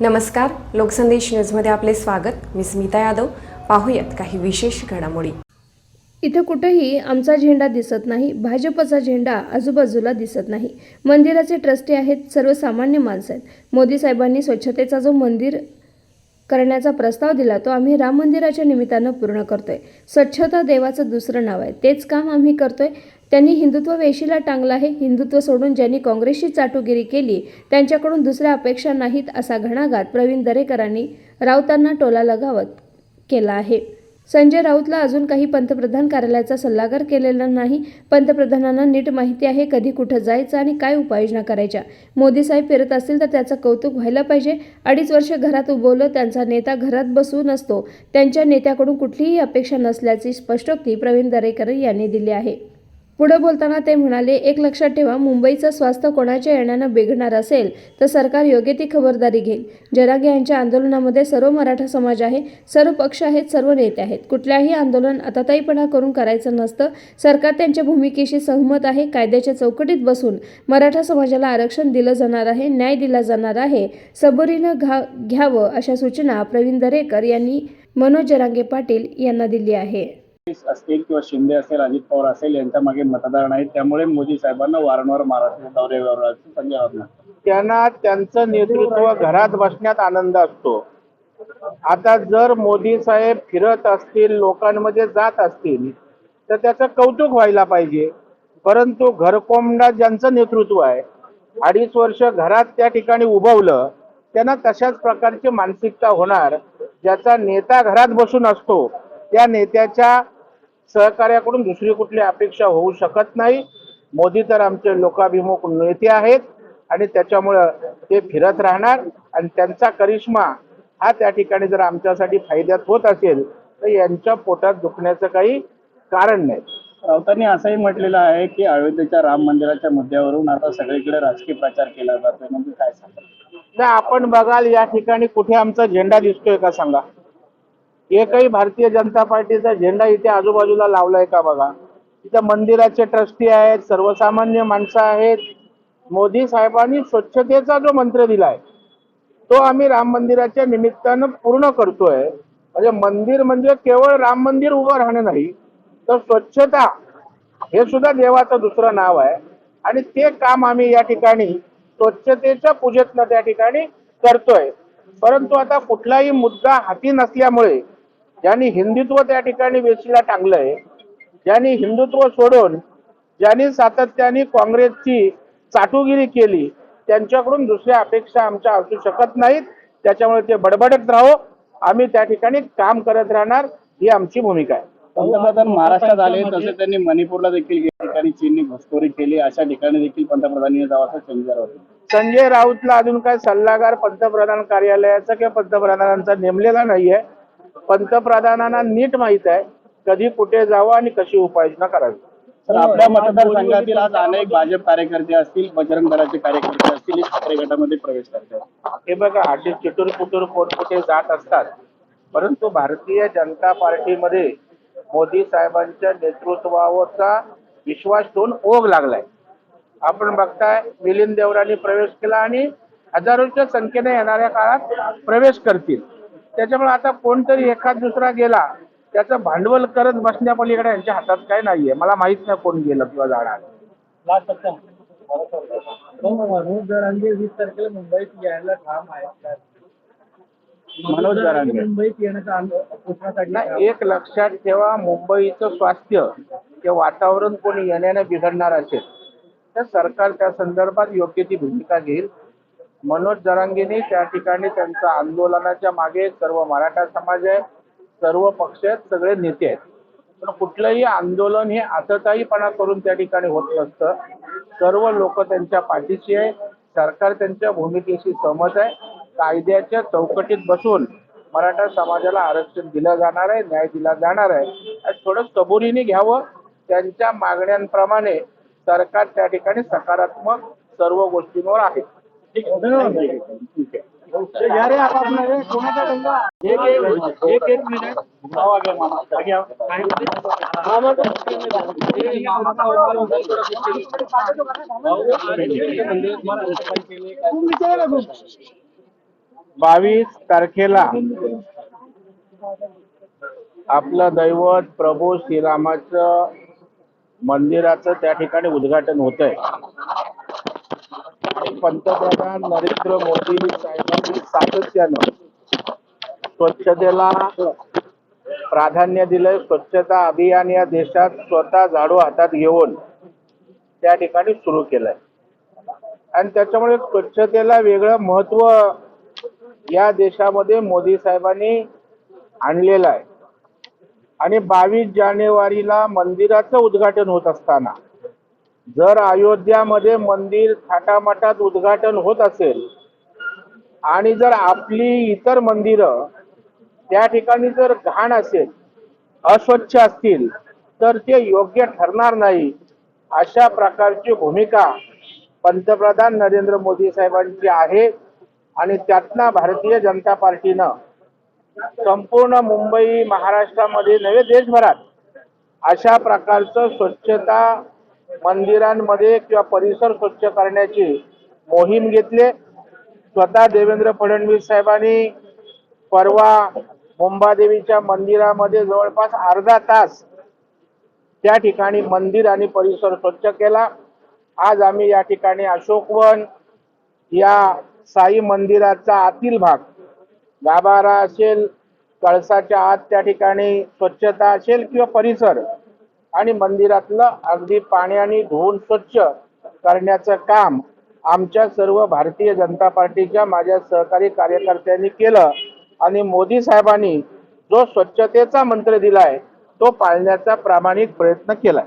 नमस्कार लोकसंदेश न्यूजमध्ये आपले स्वागत. मी स्मिता यादव. पाहूयात काही विशेष घडामोडी. इथं कुठंही आमचा झेंडा दिसत नाही भाजपचा झेंडा आजूबाजूला दिसत नाही. मंदिराचे ट्रस्टी आहेत सर्वसामान्य माणसं आहेत. मोदी साहेबांनी स्वच्छतेचा जो मंदिर करण्याचा प्रस्ताव दिला तो आम्ही राम मंदिराच्या निमित्तानं पूर्ण करतोय. स्वच्छता देवाचं दुसरं नाव आहे. तेच काम आम्ही करतोय. त्यांनी हिंदुत्व वेशीला टांगलं आहे हिंदुत्व सोडून ज्यांनी काँग्रेसची चाटुगिरी केली त्यांच्याकडून दुसऱ्या अपेक्षा नाहीत असा घणाघात प्रवीण दरेकरांनी राऊतांना टोला लगावत केला आहे. संजय राऊतला अजून काही पंतप्रधान कार्यालयाचा सल्लागार केलेला नाही. पंतप्रधानांना नीट माहिती आहे कधी कुठं जायचं आणि काय उपाययोजना करायच्या. मोदी साहेब फिरत असतील तर त्याचं कौतुक व्हायला पाहिजे. अडीच वर्ष घरात उभवलं त्यांचा नेता घरात बसून असतो. त्यांच्या नेत्याकडून कुठलीही अपेक्षा नसल्याची स्पष्टोक्ती प्रवीण दरेकर यांनी दिली आहे. पुढे बोलताना ते म्हणाले एक लक्षात ठेवा मुंबईचं स्वास्थ्य कोणाच्या येण्यानं बिघडणार असेल तर सरकार योग्य ती खबरदारी घेईल. जरागे यांच्या आंदोलनामध्ये सर्व मराठा समाज आहे सर्व पक्ष आहेत सर्व नेते आहेत. कुठल्याही आंदोलन आताताईपणा करून करायचं नसतं. सरकार त्यांच्या भूमिकेशी सहमत आहे कायद्याच्या चौकटीत बसून. मराठा समाजाला आरक्षण दिलं जाणार आहे न्याय दिला जाणार आहे. सबरीनं घा घ्यावं अशा सूचना प्रवीण दरेकर यांनी मनोज जरांगे पाटील यांना दिली आहे. असतील किंवा शिंदे असेल अजित पवार असेल यांच्या मागे मतदार नाही त्यामुळे मोदी साहेबांना वारंवार महाराष्ट्र दौऱ्यावर राहायचं त्यांना त्यांचं नेतृत्व घरात बसण्यात आनंद असतो. आता जर मोदी साहेब फिरत असतील लोकांमध्ये जात असतील तर त्याचं कौतुक व्हायला पाहिजे. परंतु घरकोंबडा ज्यांचं नेतृत्व आहे अडीच वर्ष घरात त्या ठिकाणी उभवलं त्यांना तशाच प्रकारची मानसिकता होणार. ज्याचा नेता घरात बसून असतो त्या नेत्याच्या सहकार्याकडून दुसरी कुठली अपेक्षा होऊ शकत नाही. मोदी तर आमचे लोकाभिमुख नेते आहेत आणि त्याच्यामुळं ते फिरत राहणार आणि त्यांचा करिश्मा हा त्या ठिकाणी जर आमच्यासाठी फायद्यात होत असेल तर यांच्या पोटात दुखण्याचं काही कारण नाही. राऊतांनी असंही म्हटलेलं आहे की अयोध्येच्या राम मंदिराच्या मुद्द्यावरून आता सगळीकडे राजकीय प्रचार केला जातोय. म्हणजे काय नाही आपण बघाल या ठिकाणी कुठे आमचा झेंडा दिसतोय का सांगा? एकही भारतीय जनता पार्टीचा झेंडा इथे आजूबाजूला लावलाय का बघा? इथं मंदिराचे ट्रस्टी आहेत सर्वसामान्य माणसं आहेत. मोदी साहेबांनी स्वच्छतेचा जो मंत्र दिलाय तो आम्ही राम मंदिराच्या निमित्तानं पूर्ण करतोय. म्हणजे मंदिर म्हणजे केवळ राम मंदिर उभं राहणं नाही तर स्वच्छता हे सुद्धा देवाचं दुसरं नाव आहे. आणि ते काम आम्ही या ठिकाणी स्वच्छतेच्या पूजेतनं त्या ठिकाणी करतोय. परंतु आता कुठलाही मुद्दा हाती नसल्यामुळे ज्यांनी हिंदुत्व त्या ठिकाणी वेशीला टांगलंय ज्यांनी हिंदुत्व सोडून ज्यांनी सातत्याने काँग्रेसची चाटुगिरी केली त्यांच्याकडून दुसऱ्या अपेक्षा आमच्या असू शकत नाहीत. त्याच्यामुळे ते बडबडत राहो. आम्ही त्या ठिकाणी काम करत राहणार ही आमची भूमिका आहे. पंतप्रधान महाराष्ट्रात आले तसे त्यांनी मणिपूरला देखील या ठिकाणी चीनने घुसखोरी केली. अशा ठिकाणी देखील पंतप्रधानांनी जावं असं संजय राऊत संजय राऊतला अजून काय सल्लागार पंतप्रधान कार्यालयाचा किंवा पंतप्रधानांचा नेमलेला नाहीये. पंतप्रधानांना नीट माहीत आहे कधी कुठे जावं आणि कशी उपाययोजना करावी. तर आपल्या मतदारसंघातील आज अनेक भाजप कार्यकर्ते असतील बजरंग दलाचे कार्यकर्ते असतील हे ठाकरे गटामध्ये प्रवेश करतात हे बघा असे चिटूर पुटूर कोण कुठे जात असतात. परंतु भारतीय जनता पार्टीमध्ये मोदी साहेबांच्या नेतृत्वावरचा विश्वास ठेवून ओघ लागलाय. आपण बघताय मिलिंद देवरांनी प्रवेश केला आणि हजारोच्या संख्येने येणाऱ्या काळात प्रवेश करतील. त्याच्यामुळे आता कोणतरी एखाद दुसरा गेला त्याचं भांडवल करत बसण्यापलीकडे यांच्या हातात काय नाहीये. मला माहीत नाही कोण गेलं किंवा जाणार. वीस तारखेला मुंबईत यायला ठाम आहेत. मनोज जरांगे मुंबईत येण्याचा एक लक्षात ठेवा मुंबईचं स्वास्थ्य ते वातावरण कोणी येण्याने बिघडणार असेल तर सरकार त्या संदर्भात योग्य ती भूमिका घेईल. मनोज जरांगेने त्या ठिकाणी त्यांच्या आंदोलनाच्या मागे सर्व मराठा समाज आहे सर्व पक्ष आहेत सगळे नेते आहेत. पण कुठलंही आंदोलन हे आतताईपणा करून त्या ठिकाणी होत नसतं. सर्व लोक त्यांच्या पाठीशी आहे सरकार त्यांच्या भूमिकेशी सहमत आहे. कायद्याच्या चौकटीत बसून मराठा समाजाला आरक्षण दिलं जाणार आहे न्याय दिला जाणार आहे. थोडं सबुरीने घ्यावं त्यांच्या मागण्यांप्रमाणे सरकार त्या ठिकाणी सकारात्मक सर्व गोष्टींवर आहे. एक एक एक एक मिनिट बावीस तारखेला आपलं दैवत प्रभू श्रीरामाचं मंदिराचं त्या ठिकाणी उद्घाटन होत आहे पंतप्रधान नरेंद्र मोदी साहेबांनी सातत्यानं स्वच्छतेला प्राधान्य दिलंय. स्वच्छता अभियान या देशात स्वतः झाडू हातात घेऊन त्या ठिकाणी सुरू केलंय. आणि त्याच्यामुळे स्वच्छतेला वेगळं महत्त्व या देशामध्ये मोदी साहेबांनी आणलेलं आहे. आणि बावीस जानेवारीला मंदिराचं उद्घाटन होत असताना जर अयोध्यामध्ये मंदिर थाटामाटात उद्घाटन होत असेल आणि जर आपली इतर मंदिरं त्या ठिकाणी जर घाण असेल अस्वच्छ असतील तर ते योग्य ठरणार नाही अशा प्रकारची भूमिका पंतप्रधान नरेंद्र मोदी साहेबांची आहे आणि त्यातनं भारतीय जनता पार्टीनं संपूर्ण मुंबई महाराष्ट्रामध्ये नव्हे देशभरात अशा प्रकारचं स्वच्छता मंदिरांमध्ये किंवा परिसर स्वच्छ करण्याची मोहीम घेतली. स्वतः देवेंद्र फडणवीस साहेबांनी परवा मुंबादेवीच्या मंदिरामध्ये जवळपास अर्धा तास त्या ठिकाणी मंदिर आणि परिसर स्वच्छ केला. आज आम्ही या ठिकाणी अशोकवन या साई मंदिराचा आतील भाग गाभारा असेल कळसाच्या आत त्या ठिकाणी स्वच्छता असेल किंवा परिसर आणि मंदिरातलं अगदी पाण्याने धुवून स्वच्छ करण्याचं काम आमच्या सर्व भारतीय जनता पार्टीच्या माझ्या सहकारी कार्यकर्त्यांनी केलं. आणि मोदी साहेबांनी जो स्वच्छतेचा मंत्र दिलाय तो पाळण्याचा प्रामाणिक प्रयत्न केलाय.